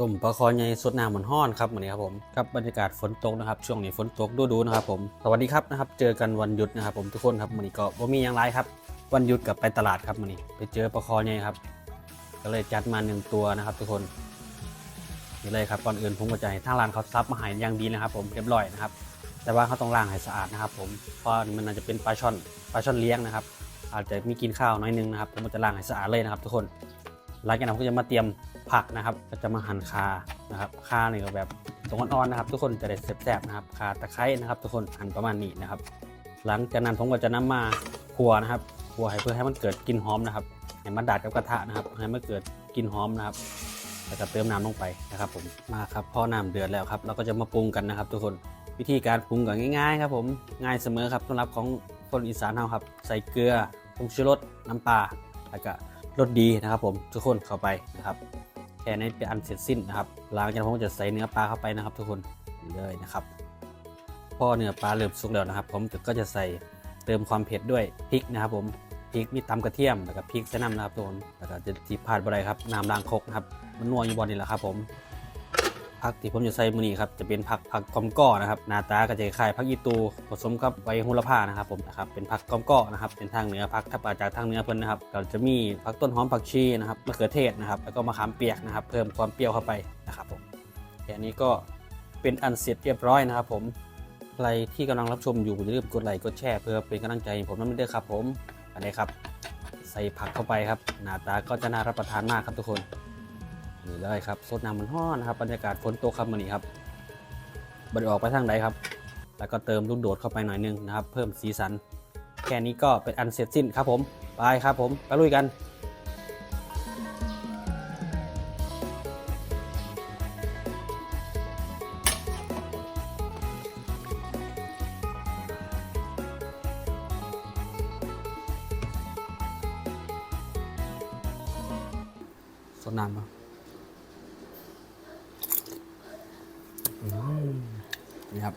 ต้มปลาคอใหญ่สดน้ำมันห้อนครับวันนี้ครับผมกับบรรยากาศฝนตกนะครับ ช่วงนี้ฝนตกดูดูนะครับผมสวัสดีครับนะครับ เจอกันวันหยุดนะครับ ผมทุกคนครับวันนี้ก็บ่มีอย่างไรครับ วันหยุดกับไปตลาดครับวันนี้ ไปเจอปลาคอใหญ่ครับ ก็เลยจัดมาหนึ่งตัวนะครับ ทุกคนนี่เลยครับก่อนอื่นผมก็จะให้ทางร้านเขาซับมาหายอย่างดีนะครับ ผมเรียบร้อยนะครับ แต่ว่าเขาต้องล้างให้สะอาดนะครับ ผมเพราะมันอาจจะเป็นปลาช่อนปลาช่อนเลี้ยงนะครับ อาจจะมีกินข้าวน้อยนึงนะครับ ผมจะล้างให้สะอาดเลยนะครับ ทุกคน หลังจากนั้นก็จะมาเตรียมผักนะครับ ก็จะมาหั่นคานะครับคาเนี่ยแบบตรงอ่อนๆนะครับ ทุกคนจะได้แซ่บๆนะครับคาตะไคร้นะครับ ทุกคนหั่นประมาณนี้นะครับ หลังจากนั้นผมก็จะนำมาคั่วนะครับคั่วให้เพื่อให้มันเกิดกลิ่นหอมนะครับให้มันดาดกับกระทะนะครับ ให้มันเกิดกลิ่นหอมนะครับแล้วก็เติมน้ำลงไปนะครับ ผมมาครับพอน้ำเดือดแล้วครับ เราก็จะมาปรุงกันนะครับ ทุกคนวิธีการปรุงก็ง่ายๆครับผมง่ายเสมอครับสำหรับของคนอีสานเราครับ ใส่เกลือผงชูรสน้ำปลาแล้วก็ รสดีนะครับผมทุกคนเข้าไปนะครับแค่นี้เป็นอันเสร็จสิ้นนะครับหลังจากผมจะใส่เนื้อปลาเข้าไปนะครับ ทุกคนเลยนะครับ พอเนื้อปลาเริ่มสุกแล้วนะครับ ผมก็จะใส่เติมความเผ็ดด้วยพริกนะครับ ผมพริกมีตำกระเทียมแล้วก็พริกแสน้ำนะครับทุกคนแล้วก็จะที่พลาดบ่ได้ครับน้ำล้างครกนะครับมันนัวอยู่บนนี่แหละครับผม ผักที่ผมจะใส่มือนี้ครับจะเป็นผักผักกอมก้อนะครับหน้าตาก็จะคล้ายผักอีตูผสมกับใบโหระพานะครับผมนะครับเป็นผักกอมก้อนะครับเป็นทางเหนือผักถ้ามาจากทางเหนือเพิ่นนะครับก็จะมีผักต้นหอมผักชีนะครับมะเขือเทศนะครับแล้วก็มะขามเปียกนะครับ เพิ่มความเปรี้ยวเข้าไปนะครับผมแค่นี้ก็เป็นอันเสร็จเรียบร้อยนะครับ ผมใครที่กำลังรับชมอยู่อย่าลืมกดไลค์กดแชร์เพื่อเป็นกำลังใจผมนั่นด้วยครับ ผมอันนี้ครับ ใส่ผักเข้าไปครับ หน้าตาก็จะน่ารับประทานมากครับทุกคน นี่เลยครับสดน้ำมันห้อนนะครับบรรยากาศฝนตกครับมันนี้ครับบไดออกไปทางใดครับ แล้วก็เติมลูกโดดเข้าไปหน่อยนึงนะครับ เพิ่มสีสัน แค่นี้ก็เป็นอันเสร็จสิ้นครับผม ไปครับผมไปลุยกันสดน้ำปะอื นี่ครับ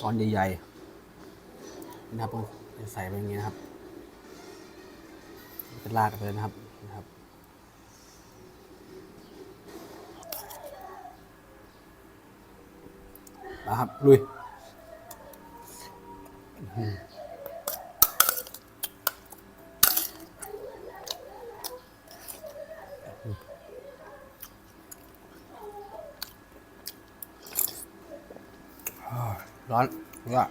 ตอนใหญ่ๆนะครับผมใส่ไปอย่างนี้นะครับจะราดไปเลยนะครับนะครับนะครับลุย ร้อนร้อน